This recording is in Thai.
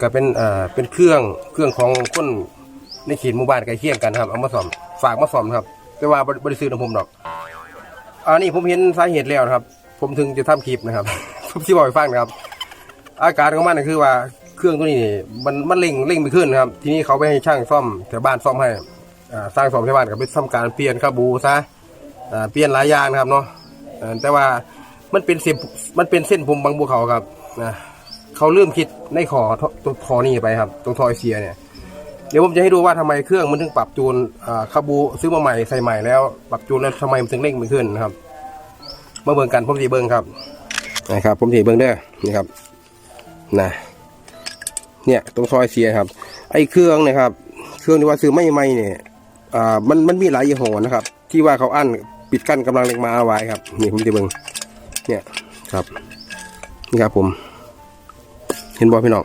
ก็เป็นเอ่อเป็นเครื่องเครื่องของคนในเขตหมู่บ้านใกล้เคียงกันครับเอามาซ่อมฝากมาซ่อมครับ แต่ว่าบ่บ่ได้ซื้อของผมดอกอันนี้ผมเห็นสาเหตุแล้วนะครับ ผมถึงจะทำคลิปนะครับ ผมที่บอกให้ฟังนะครับ อาการของมันก็คือว่าเครื่องตัวนี้นี่มันมันเร่งเร่งไม่ขึ้นครับ ทีนี้เขาไปให้ช่างซ่อมแถวบ้านซ่อมให้อ่าสร้างซ่อมแถวบ้านก็ไปทำการเปลี่ยนคาบูซะอ่าเปลี่ยนหลายอย่างนะครับเนาะอ่อแต่ว่ามันเป็นเส้นมันเป็นเส้นผมบางบัวเขาครับนะ เขาลืมคิดในขอตรงทอนี่ไปครับ ตรงทอไอเสียเนี่ย เดี๋ยวผมจะให้ดูว่าทำไมเครื่องมันถึงปรับจูนคาบูซื้อมาใหม่ใส่ใหม่แล้วปรับจูนแล้วทำไมมันถึงเร่งไม่ขึ้นนะครับมาเบิ่งกันผมสีเบิ่งครับนะครับ ผมสีเบิ่งเด้อนี่ครับนะเนี่ยตรงซอยเสียครับ ไอ้เครื่องนะครับ เครื่องที่ว่าซื้อไม่ไม่เนี่ยอ่ามันมันมีหลายยี่ห้อนะครับ ที่ว่าเขาอั้นปิดกั้นกำลังเล็กมาเอาไว้ครับนี่ผมจะเบิ่งเนี่ยครับนี่ครับผม เห็นบอพี่น้อง